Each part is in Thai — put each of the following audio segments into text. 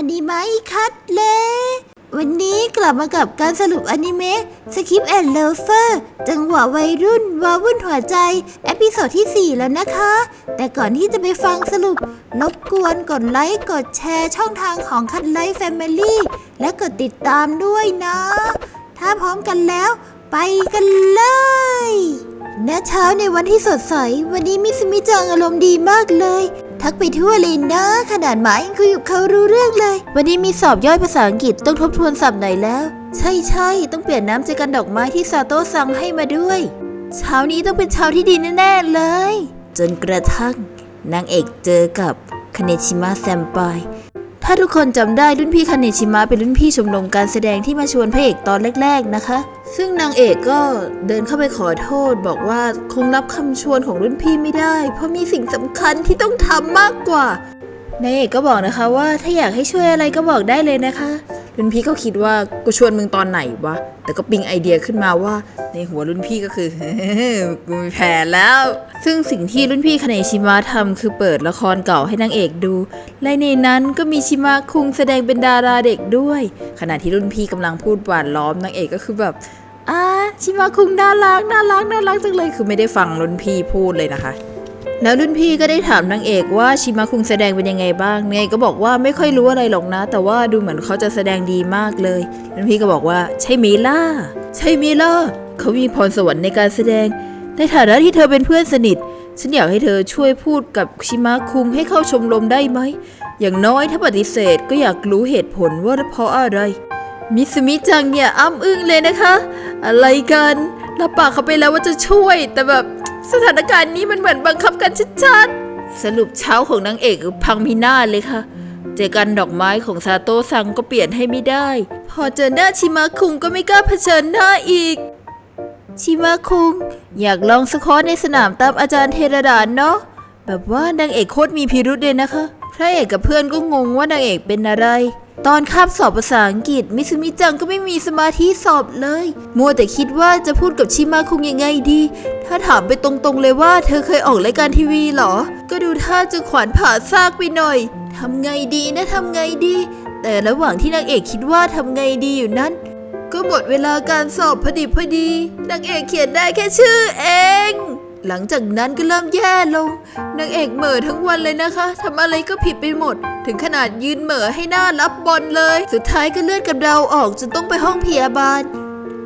อนิเมะคัดเล วันนี้กลับมากับการสรุปอนิเมะสคริปแอนด์เลเฟอร์จังหวะวัยรุ่นวาวุ่นหัวใจ เอพิโซดที่ 4 แล้วนะคะ แต่ก่อนที่จะไปฟังสรุปรบกวนกดไลค์ กดแชร์ช่องทางของคัดไลฟ์แฟมิลี่และกดติดตามด้วยนะ ถ้าพร้อมกันแล้วไปกันเลยณเช้าในวันที่สดใส วันนี้มิสมิจังอารมณ์ดีมากเลย ทักไปทั่วเลยนะขนาดหมายังคุยกับเขารู้เรื่องเลย วันนี้มีสอบย่อยภาษาอังกฤษต้องทบทวนศัพท์ไหนแล้ว ใช่ใช่ต้องเปลี่ยนน้ำเจกันดอกไม้ที่ซาโต้สั่งให้มาด้วย เช้านี้ต้องเป็นเช้าที่ดีแน่ๆเลย จนกระทั่งนางเอกเจอกับคเนชิมะแซมปาย ถ้าทุกคนจำได้รุ่นพี่คาเนชิมะเป็นรุ่นพี่ชมรมการแสดงที่มาชวนพระเอกตอนแรก ๆนะคะ ซึ่งนางเอกก็เดินเข้าไปขอโทษ บอกว่าคงรับคำชวนของรุ่นพี่ไม่ได้ เพราะมีสิ่งสำคัญที่ต้องทำมากกว่านายเอกก็บอกนะคะว่าถ้าอยากให้ช่วยอะไรก็บอกได้เลยนะคะ รุ่นพี่ก็คิดว่ากูชวนมึงตอนไหนวะ แต่ก็ปิ๊งไอเดียขึ้นมาว่าในหัวรุ่นพี่ก็คือกูมีแผนแล้ว ซึ่งสิ่งที่รุ่นพี่คเนชิมะทำคือเปิดละครเก่าให้นางเอกดู และในนั้นก็มีชิมะคุงแสดงเป็นดาราเด็กด้วย ขณะที่รุ่นพี่กำลังพูดหวานล้อมนางเอกก็คือแบบอ่าชิมะคุงน่ารักน่ารักน่ารักจังเลยคือไม่ได้ฟังรุ่นพี่พูดเลยนะคะ แล้วรุ่นพี่ก็ได้ถามนางเอกว่าชิมะคุงแสดงเป็นยังไงบ้างนางเอกก็บอกว่าไม่ค่อยรู้อะไรหรอกนะ แต่ว่าดูเหมือนเขาจะแสดงดีมากเลย รุ่นพี่ก็บอกว่า ใช่มิล่าใช่มิล่าเขามีพรสวรรค์ในการแสดง ในฐานะที่เธอเป็นเพื่อนสนิท ฉันอยากให้เธอช่วยพูดกับชิมะคุงให้เข้าชมรมได้ไหม อย่างน้อยถ้าปฏิเสธก็อยากรู้เหตุผลว่าเพราะอะไร มิสมิจังเนี่ยอ้ำอึ้งเลยนะคะ อะไรกันรับปากเขาไปแล้วว่าจะช่วยแต่แบบ สถานการณ์นี้มันเหมือนบังคับกันชัดๆ สรุปเช้าของนางเอกพังพินาศเลยค่ะ เจอกันดอกไม้ของซาโต้ซังก็เปลี่ยนให้ไม่ได้ พอเจอหน้าชิมะคุงก็ไม่กล้าเผชิญหน้าอีก ชิมะคุง อยากลองสคอร์ในสนามตามอาจารย์เทระดานเนาะ แบบว่านางเอกโคตรมีพิรุษเลยนะคะ พระเอกกับเพื่อนก็งงว่านางเอกเป็นอะไร ตอนคาบสอบภาษาอังกฤษ มิซุมิจังก็ไม่มีสมาธิสอบเลย มัวแต่คิดว่าจะพูดกับชิมะคุงยังไงดี ถ้าถามไปตรงๆเลยว่าเธอเคยออกรายการทีวีเหรอ ก็ดูท่าจะขวานผ่าซากไปหน่อยทำไงดีนะทำไงดี แต่ระหว่างที่นางเอกคิดว่าทำไงดีอยู่นั้น ก็หมดเวลาการสอบพอดีพอดีนางเอกเขียนได้แค่ชื่อเอง หลังจากนั้นก็เริ่มแย่ลงนางเอกเหม่อทั้งวันเลยนะคะทำอะไรก็ผิดไปหมด ถึงขนาดยืนเหม่อให้หน้ารับบอลเลย สุดท้ายก็เลือดกับเราออกจนต้องไปห้องพยาบาล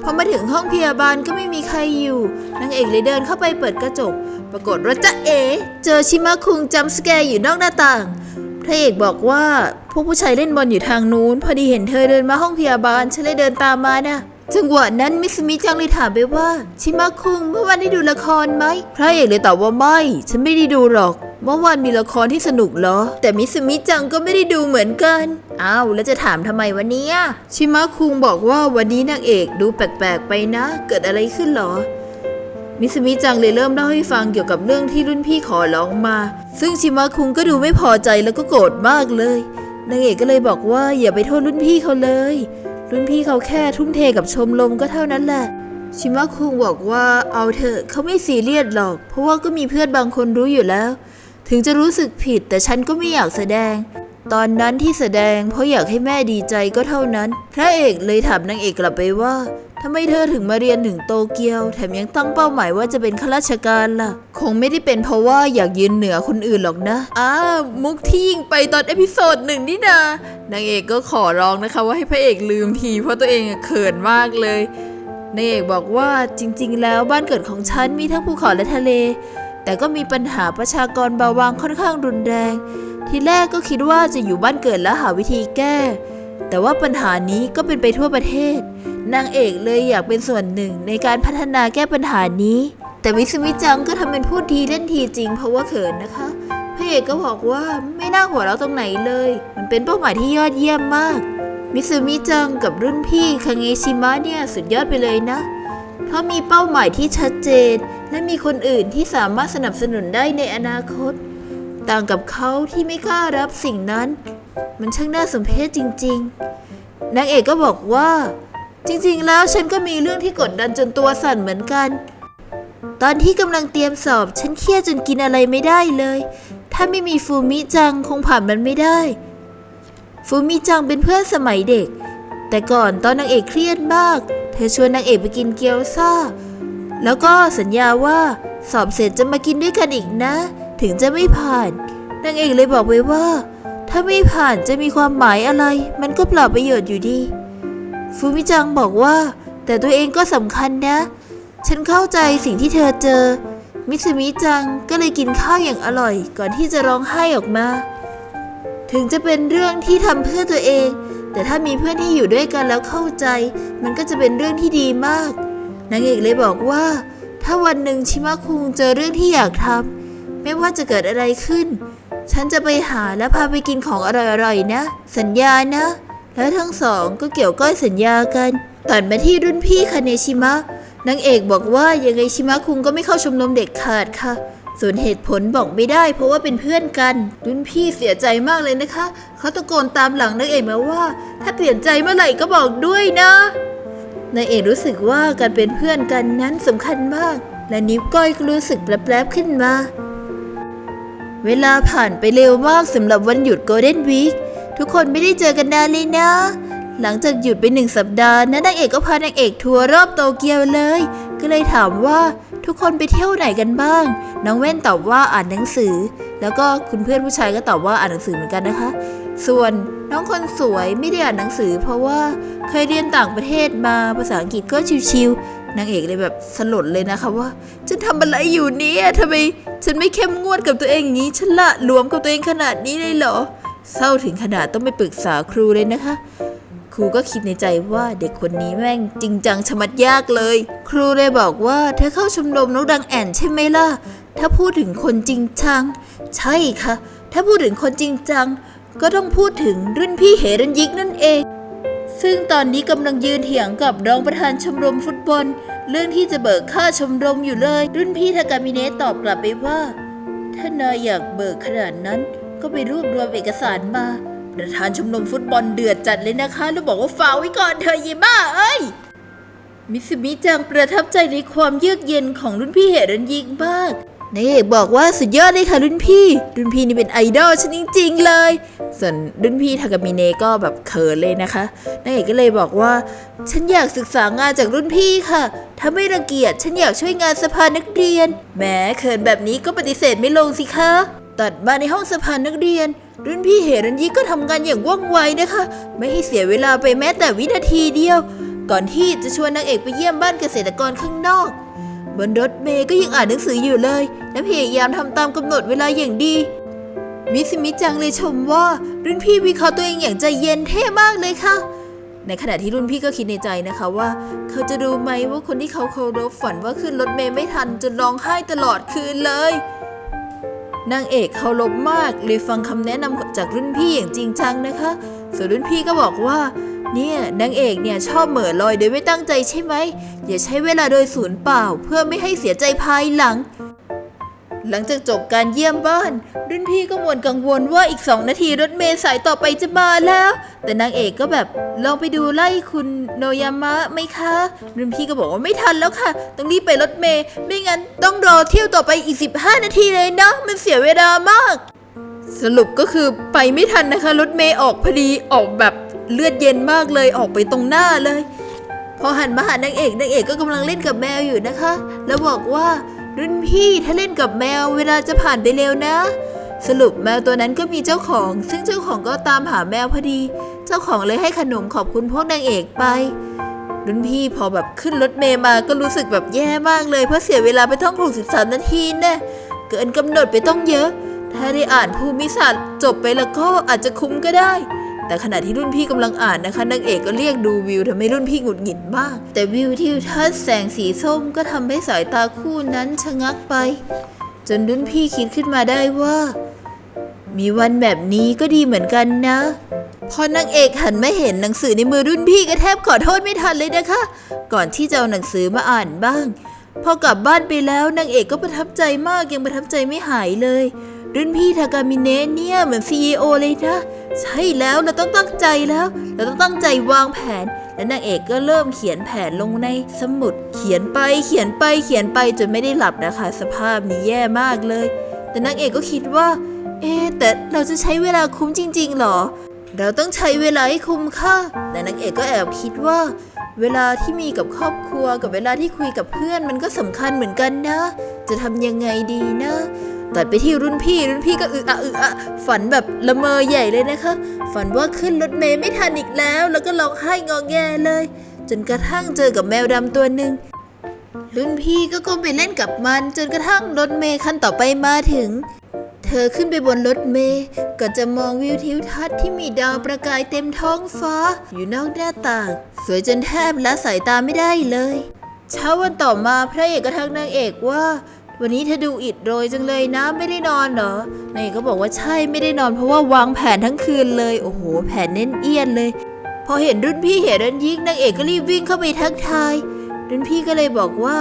พอมาถึงห้องพยาบาลก็ไม่มีใครอยู่นางเอกเลยเดินเข้าไปเปิดกระจก ปรากฏว่าจ๊ะเอ๋เจอชิมะคุงจำสแกร์อยู่นอกหน้าต่างพระเอกบอกว่าพวกผู้ชายเล่นบอลอยู่ทางนู้น พอดีเห็นเธอเดินมาห้องพยาบาลฉันเลยเดินตามมาน่ะ จังหวะนั้นมิสมิจังเลยถามไปว่า ชิมะคุงเมื่อวานได้ดูละครไหมพระเอกเลยตอบว่าไม่ ฉันไม่ได้ดูหรอก เมื่อวานมีละครที่สนุกเหรอ แต่มิสมิจังก็ไม่ได้ดูเหมือนกันอ้าวแล้วจะถามทำไมวันนี้ชิมะคุงบอกว่าวันนี้นางเอกดูแปลกๆไปนะ เกิดอะไรขึ้นหรอมิสมิจังเลยเริ่มเล่าให้ฟังเกี่ยวกับเรื่องที่รุ่นพี่ขอร้องมา ซึ่งชิมะคุงก็ดูไม่พอใจแล้วก็โกรธมากเลย นางเอกก็เลยบอกว่าอย่าไปโทษรุ่นพี่เขาเลย รุ่นพี่เขาแค่ทุ่มเทกับชมรมก็เท่านั้นแหละ ชิมะคุงบอกว่าเอาเถอะเขาไม่ซีเรียสหรอก เพราะว่าก็มีเพื่อนบางคนรู้อยู่แล้ว ถึงจะรู้สึกผิดแต่ฉันก็ไม่อยากแสดง ตอนนั้นที่แสดงเพราะอยากให้แม่ดีใจก็เท่านั้น พระเอกเลยถามนางเอกกลับไปว่าทำไมเธอถึงมาเรียนถึงโตเกียว แถมยังตั้งเป้าหมายว่าจะเป็นข้าราชการล่ะ คงไม่ได้เป็นเพราะว่าอยากยืนเหนือคนอื่นหรอกนะอ้ามุกที่ยิงไปตอนเอพิโซดหนึ่งนี่นานางเอกก็ขอร้องนะคะว่าให้พระเอกลืมที เพราะตัวเองเขินมากเลยนางเอกบอกว่าจริง ๆ แล้วบ้านเกิดของฉันมีทั้งภูเขาและทะเล แต่ก็มีปัญหาประชากรเบาบางค่อนข้างรุนแรง ทีแรกก็คิดว่าจะอยู่บ้านเกิดแล้วหาวิธีแก้ แต่ว่าปัญหานี้ก็เป็นไปทั่วประเทศ นางเอกเลยอยากเป็นส่วนหนึ่งในการพัฒนาแก้ปัญหานี้ แต่มิสมิจังก็ทำเป็นพูดทีเล่นทีจริงเพราะว่าเขินนะคะพระเอกก็บอกว่าไม่น่าหัวเราะตรงไหนเลย มันเป็นเป้าหมายที่ยอดเยี่ยมมาก มิสมิจังกับรุ่นพี่คังเอชิมะเนี่ยสุดยอดไปเลยนะ เพราะมีเป้าหมายที่ชัดเจน และมีคนอื่นที่สามารถสนับสนุนได้ในอนาคต ต่างกับเขาที่ไม่กล้ารับสิ่งนั้น มันช่างน่าสมเพชจริง ๆ นางเอกก็บอกว่า จริงๆ แล้วฉันก็มีเรื่องที่กดดันจนตัวสั่นเหมือนกัน ตอนที่กำลังเตรียมสอบ ฉันเครียดจนกินอะไรไม่ได้เลย ถ้าไม่มีฟูมิจังคงผ่านมันไม่ได้ ฟูมิจังเป็นเพื่อนสมัยเด็ก แต่ก่อนตอนนางเอกเครียดมาก เธอชวนนางเอกไปกินเกี๊ยวซ่า แล้วก็สัญญาว่าสอบเสร็จจะมากินด้วยกันอีกนะ ถึงจะไม่ผ่านนางเอกเลยบอกไว้ว่า ถ้าไม่ผ่านจะมีความหมายอะไร มันก็เปล่าประโยชน์อยู่ดีฟูมิจังบอกว่า แต่ตัวเองก็สำคัญนะ ฉันเข้าใจสิ่งที่เธอเจอ มิสมิจังก็เลยกินข้าวอย่างอร่อย ก่อนที่จะร้องไห้ออกมา ถึงจะเป็นเรื่องที่ทำเพื่อตัวเอง แต่ถ้ามีเพื่อนที่อยู่ด้วยกันแล้วเข้าใจ มันก็จะเป็นเรื่องที่ดีมากนางเอกเลยบอกว่า ถ้าวันหนึ่งชิมะคุงเจอเรื่องที่อยากทำ ไม่ว่าจะเกิดอะไรขึ้น ฉันจะไปหาและพาไปกินของอร่อยๆนะ สัญญานะ แล้วทั้งสองก็เกี่ยวก้อยสัญญากันตัดมาที่รุ่นพี่คาเนชิมะนางเอกบอกว่ายังไงชิมะคุงก็ไม่เข้าชมรมเด็กขาดค่ะ ส่วนเหตุผลบอกไม่ได้ เพราะว่าเป็นเพื่อนกัน รุ่นพี่เสียใจมากเลยนะคะ เขาตะโกนตามหลังนางเอกมาว่า ถ้าเปลี่ยนใจเมื่อไหร่ก็บอกด้วยนะนายเอกรู้สึกว่าการเป็นเพื่อนกันนั้นสำคัญมาก และนิ้วก้อยก็รู้สึกแปลบๆขึ้นมา เวลาผ่านไปเร็วมากสำหรับวันหยุดโกลเด้นวีคทุกคนไม่ได้เจอกันนานเลยนะ หลังจากหยุดไปหนึ่งสัปดาห์นะนางเอกก็พานางเอกทัวร์รอบโตเกียวเลย ก็เลยถามว่าทุกคนไปเที่ยวไหนกันบ้าง น้องแว่นตอบว่าอ่านหนังสือ แล้วก็คุณเพื่อนผู้ชายก็ตอบว่าอ่านหนังสือเหมือนกันนะคะ ส่วนน้องคนสวยไม่ได้อ่านหนังสือ เพราะว่าเคยเรียนต่างประเทศมาภาษาอังกฤษก็ชิวๆ นางเอกเลยแบบสลดเลยนะคะว่าฉันทำอะไรอยู่เนี่ยทำไมฉันไม่เข้มงวดกับตัวเองอย่างนี้ฉันละหลวมกับตัวเองขนาดนี้เลยเหรอ เศร้าถึงขนาดต้องไปปรึกษาครูเลยนะคะ ครูก็คิดในใจว่าเด็กคนนี้แม่งจริงจังชะมัดยากเลย ครูเลยบอกว่าเธอเข้าชมรมนกดังแอ่นใช่ไหมล่ะ ถ้าพูดถึงคนจริงจัง ใช่ค่ะ ถ้าพูดถึงคนจริงจัง ก็ต้องพูดถึงรุ่นพี่เฮรันยิกนั่นเอง ซึ่งตอนนี้กำลังยืนเถียงกับรองประธานชมรมฟุตบอล เรื่องที่จะเบิกค่าชมรมอยู่เลย รุ่นพี่ทากามิเนะตอบกลับไปว่า ถ้านายอยากเบิกขนาดนั้น ก็ไปรวบรวมเอกสารมา ประธานชมรมฟุตบอลเดือดจัดเลยนะคะ แล้วบอกว่าฝากไว้ก่อนเธอะยีบ้าเอ้ยมิสมิจังประทับใจในความเยือกเย็นของรุ่นพี่เฮรันยิกมากนายเอกบอกว่าสุดยอดเลยค่ะรุ่นพี่ รุ่นพี่นี่เป็นไอดอลฉันจริง ๆ เลย ส่วนรุ่นพี่ทากามิเนะก็แบบเขินเลยนะคะนายเอกก็เลยบอกว่า ฉันอยากศึกษางานจากรุ่นพี่ค่ะ ถ้าไม่รังเกียจฉันอยากช่วยงานสภานักเรียนแหมเขินแบบนี้ก็ปฏิเสธไม่ลงสิคะตัดมาในห้องสภานักเรียน รุ่นพี่เฮรันยิกก็ทำงานอย่างว่องไวนะคะ ไม่ให้เสียเวลาไปแม้แต่วินาทีเดียว ก่อนที่จะชวนนางเอกไปเยี่ยมบ้านเกษตรกรข้างนอกบนรถเมย์ก็ยังอ่านหนังสืออยู่เลย และพยายามทำตามกำหนดเวลาอย่างดี มิสมิจังเลยชมว่ารุ่นพี่วิเคราะห์ตัวเองอย่างใจเย็นเท่มากเลยค่ะ ในขณะที่รุ่นพี่ก็คิดในใจนะคะว่า เขาจะรู้ไหมว่าคนที่เขาเคารพฝันว่าขึ้นรถเมย์ไม่ทันจนร้องไห้ตลอดคืนเลยนางเอกเคารพมากเลยฟังคำแนะนำจากรุ่นพี่อย่างจริงจังนะคะ ส่วนรุ่นพี่ก็บอกว่า เนี่ยนางเอกเนี่ยชอบเหม่อลอยโดยไม่ตั้งใจใช่ไหมอย่าใช้เวลาโดยศูนย์เปล่า เพื่อไม่ให้เสียใจภายหลัง หลังจากจบการเยี่ยมบ้าน รุ่นพี่ก็หมวนกังวลว่าอีกสองนาทีรถเมล์สายต่อไปจะมาแล้ว แต่นางเอกก็แบบลองไปดูไล่คุณโนยามะไหมคะ รุ่นพี่ก็บอกว่าไม่ทันแล้วค่ะ ต้องรีบไปรถเมล์ไม่งั้นต้องรอเที่ยวต่อไปอีก 15 นาทีเลยนะ มันเสียเวลามาก สรุปก็คือไปไม่ทันนะคะรถเมย์ออกพอดีออกแบบเลือดเย็นมากเลยออกไปตรงหน้าเลยพอหันมาหานางเอกนางเอกก็กำลังเล่นกับแมวอยู่นะคะ แล้วบอกว่า รุ่นพี่ถ้าเล่นกับแมวเวลาจะผ่านไปเร็วนะ สรุปแมวตัวนั้นก็มีเจ้าของ ซึ่งเจ้าของก็ตามหาแมวพอดี เจ้าของเลยให้ขนมขอบคุณพวกนางเอกไป รุ่นพี่พอแบบขึ้นรถเมย์มาก็รู้สึกแบบแย่มากเลย เพราะเสียเวลาไปท่อง63 นาทีแน่เกินกำหนดไปต้องเยอะ ถ้าได้อ่านภูมิศาสตร์จบไปแล้วก็อาจจะคุ้มก็ได้ แต่ขณะที่รุ่นพี่กำลังอ่านนะคะนางเอกก็เรียกดูวิวทำให้รุ่นพี่หงุดหงิดมาก แต่วิวทิวทัศน์แสงสีส้มก็ทำให้สายตาคู่นั้นชะงักไป จนรุ่นพี่คิดขึ้นมาได้ว่า มีวันแบบนี้ก็ดีเหมือนกันนะพอนางเอกหันมาเห็นหนังสือในมือรุ่นพี่ก็แทบขอโทษไม่ทันเลยนะคะ ก่อนที่จะเอาหนังสือมาอ่านบ้าง พอกลับบ้านไปแล้วนางเอกก็ประทับใจมากยังประทับใจไม่หายเลย รุ่นพี่ทากามิเนะเนี่ยเหมือนซีอเลยนะ ใช่แล้วเราต้องตั้งใจแล้ว เราต้องตั้งใจวางแผน และนางเอกก็เริ่มเขียนแผนลงในสมุด เขียนไปเขียนไปเขียนไปจนไม่ได้หลับนะคะ สภาพนี้แย่มากเลย แต่นางเอกก็คิดว่า เอ๊แต่เราจะใช้เวลาคุ้มจริงๆหรอ เราต้องใช้เวลาให้คุ้มค่าแต่นางเอกก็แอบคิดว่า เวลาที่มีกับครอบครัวกับเวลาที่คุยกับเพื่อนมันก็สำคัญเหมือนกันนะ จะทำยังไงดีนะตัดไปที่รุ่นพี่รุ่นพี่ก็อึอะอึอะฝันแบบละเมอใหญ่เลยนะคะ ฝันว่าขึ้นรถเมย์ไม่ทันอีกแล้ว แล้วก็ร้องไห้งอแงเลย จนกระทั่งเจอกับแมวดำตัวหนึ่งรุ่นพี่ก็ก้มไปเล่นกับมัน จนกระทั่งรถเมย์คันต่อไปมาถึง ธอขึ้นไปบนรถเมย์ก็จะมองวิวทิวทัศน์ที่มีดาวประกายเต็มท้องฟ้า อยู่นอกหน้าต่าง สวยจนแทบละสายตาไม่ได้เลย เช้าวันต่อมาพระเอกก็ทักนางเอกว่า วันนี้เธอดูอิดโรยจังเลยนะไม่ได้นอนเหรอนางเอกก็บอกว่าใช่ไม่ได้นอนเพราะว่าวางแผนทั้งคืนเลย โอ้โห แผนเน้นเอียนเลย พอเห็นรุ่นพี่เห็นรันยิกนางเอกก็รีบวิ่งเข้าไปทักทายรุ่นพี่ก็เลยบอกว่า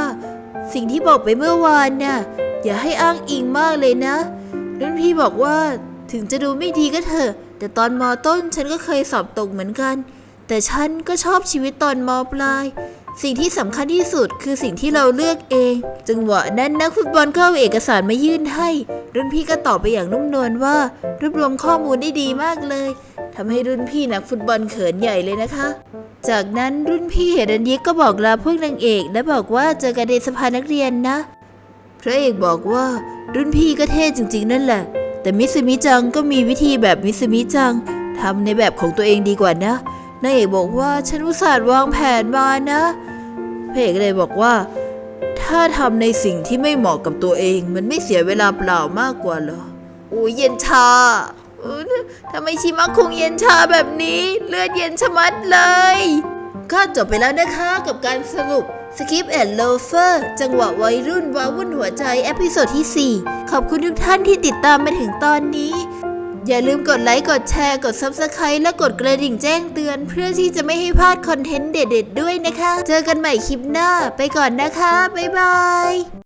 สิ่งที่บอกไปเมื่อวานน่ะอย่าให้อ้างอิงมากเลยนะ รุ่นพี่บอกว่าถึงจะดูไม่ดีก็เถอะ แต่ตอนมอต้นฉันก็เคยสอบตกเหมือนกัน แต่ฉันก็ชอบชีวิตตอนมปลาย สิ่งที่สำคัญที่สุดคือสิ่งที่เราเลือกเอง จังหวะนั้นนักฟุตบอลก็เอาเอกสารมายื่นให้ รุ่นพี่ก็ตอบไปอย่างนุ่มนวลว่ารวบรวมข้อมูลได้ดีมากเลยทำให้รุ่นพี่นักฟุตบอลเขินใหญ่เลยนะคะ จากนั้นรุ่นพี่เฮรันยิกก็บอกลาพวกนางเอก และบอกว่าเจอกันในสภานักเรียนนะ พระเอกบอกว่ารุ่นพี่ก็เท่จริง ๆ นั่นแหละ แต่มิสมิจังก็มีวิธีแบบมิสมิจังทำในแบบของตัวเองดีกว่านะนางเอกบอกว่าฉันอุตส่าห์วางแผนมานะพระเอกเลยบอกว่า ถ้าทำในสิ่งที่ไม่เหมาะกับตัวเอง มันไม่เสียเวลาเปล่ามากกว่าเหรอโอ้เย็นชาเออทำไมชิมะคงเย็นชาแบบนี้ เลือดเย็นชะมัดเลย ก็จบไปแล้วนะคะกับการสรุป Skip and l o เฟอร์จังหวะวัยรุ่นว้าวุ่นหัวใจเอพิโซดที่ 4 ขอบคุณทุกท่านที่ติดตามมาถึงตอนนี้ อย่าลืมกดไลค์ กดแชร์ กด Subscribe และกดกระดิ่งแจ้งเตือน เพื่อที่จะไม่ให้พลาดคอนเทนต์เด็ดๆด้วยนะคะ เจอกันใหม่คลิปหน้า ไปก่อนนะคะ บ๊ายบาย